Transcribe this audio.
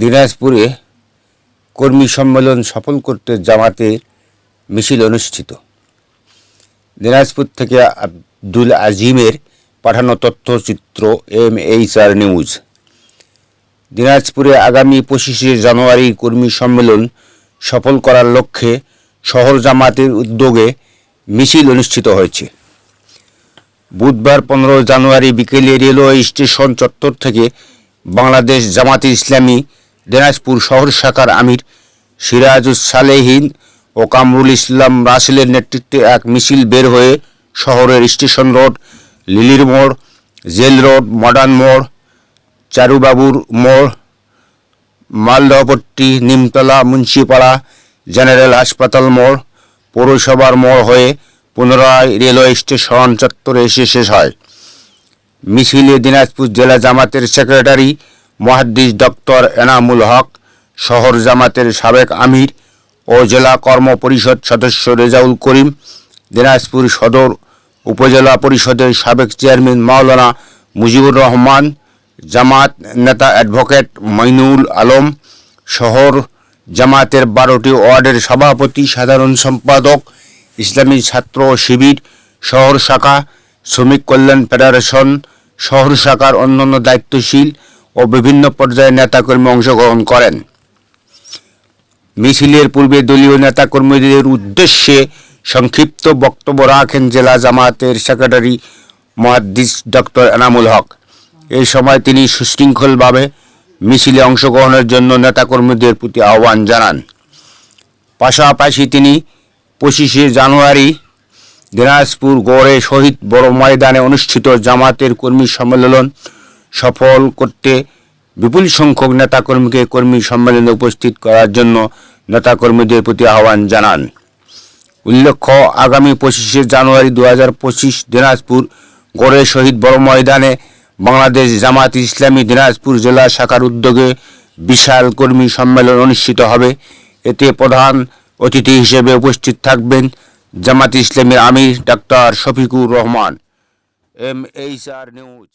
দিনাজপুরে কর্মী সম্মেলন সফল করতে জামাতে মিছিল অনুষ্ঠিত। দিনাজপুর থেকে আব্দুল আজিমের পাঠানো তথ্যচিত্র এম এইচ আর নিউজ। দিনাজপুরে আগামী পঁচিশে জানুয়ারি কর্মী সম্মেলন সফল করার লক্ষ্যে শহর জামাতের উদ্যোগে মিছিল অনুষ্ঠিত হয়েছে। বুধবার পনেরো জানুয়ারি বিকেলে রেলওয়ে স্টেশন চত্বর থেকে বাংলাদেশ জামাতে ইসলামী দিনাজপুর শহর শাখার আমির সিরাজুস সালেহীন ও কামরুল ইসলাম রাসেলের নেতৃত্বে এক মিছিল বের হয়ে শহরের স্টেশন রোড, লিলির মোড়, জেল রোড, মডার্ন মোড়, চারুবাবুর মোড়, মালদহপট্টি, নিমতলা, মুন্সিপাড়া, জেনারেল হাসপাতাল মোড়, পৌরসভার মোড় হয়ে পুনরায় রেলওয়ে স্টেশন চত্বরে এসে শেষ হয়। মিছিলে দিনাজপুর জেলা জামাতের সেক্রেটারি মহাদ্দিস ডক্টর এনামুল হক, শহর জামাতের সাবেক আমির ও জেলা কর্ম পরিষদ সদস্য রেজাউল করিম, দিনাজপুর সদর উপজেলা পরিষদের সাবেক চেয়ারম্যান মাওলানা মুজিবুর রহমান, জামাত নেতা অ্যাডভোকেট মইনুল আলম, শহর জামাতের বারোটি ওয়ার্ডের সভাপতি, সাধারণ সম্পাদক, ইসলামী ছাত্র শিবির, শহর শাখা, শ্রমিক কল্যাণ ফেডারেশন, শহর শাখার অন্যান্য দায়িত্বশীল ও বিভিন্ন পর্যায়ের নেতাকর্মী অংশগ্রহণ করেন। মিছিলের পূর্বে দলীয় নেতাকর্মীদের উদ্দেশ্যে সংক্ষিপ্ত বক্তব্য রাখেন জেলা জামাতের সেক্রেটারি মহাদ্দিস ডক্টর এনামুল হক। এই সময় তিনি সুশৃঙ্খলভাবে মিছিলে অংশগ্রহণের জন্য নেতাকর্মীদের প্রতি আহ্বান জানান। পাশাপাশি তিনি পঁচিশে জানুয়ারি দিনাজপুর গড়ে শহীদ বড় ময়দানে অনুষ্ঠিত জামাতের কর্মী সম্মেলন সফল করতে বিপুল সংখ্যক নেতাকর্মীকে কর্মী সম্মেলনে উপস্থিত করার জন্য নেতাকর্মীদের প্রতি আহ্বান জানান। উল্লেখ্য, আগামী পঁচিশে জানুয়ারি দু পঁচিশ দিনাজপুর গড়ে শহীদ বড় ময়দানে বাংলাদেশ জামাত ইসলামী দিনাজপুর জেলা শাখার উদ্যোগে বিশাল কর্মী সম্মেলন অনুষ্ঠিত হবে। এতে প্রধান অতিথি হিসেবে উপস্থিত থাকবেন জামাত ইসলামীর আমির doctor Shafiqur Rahman. M H R news.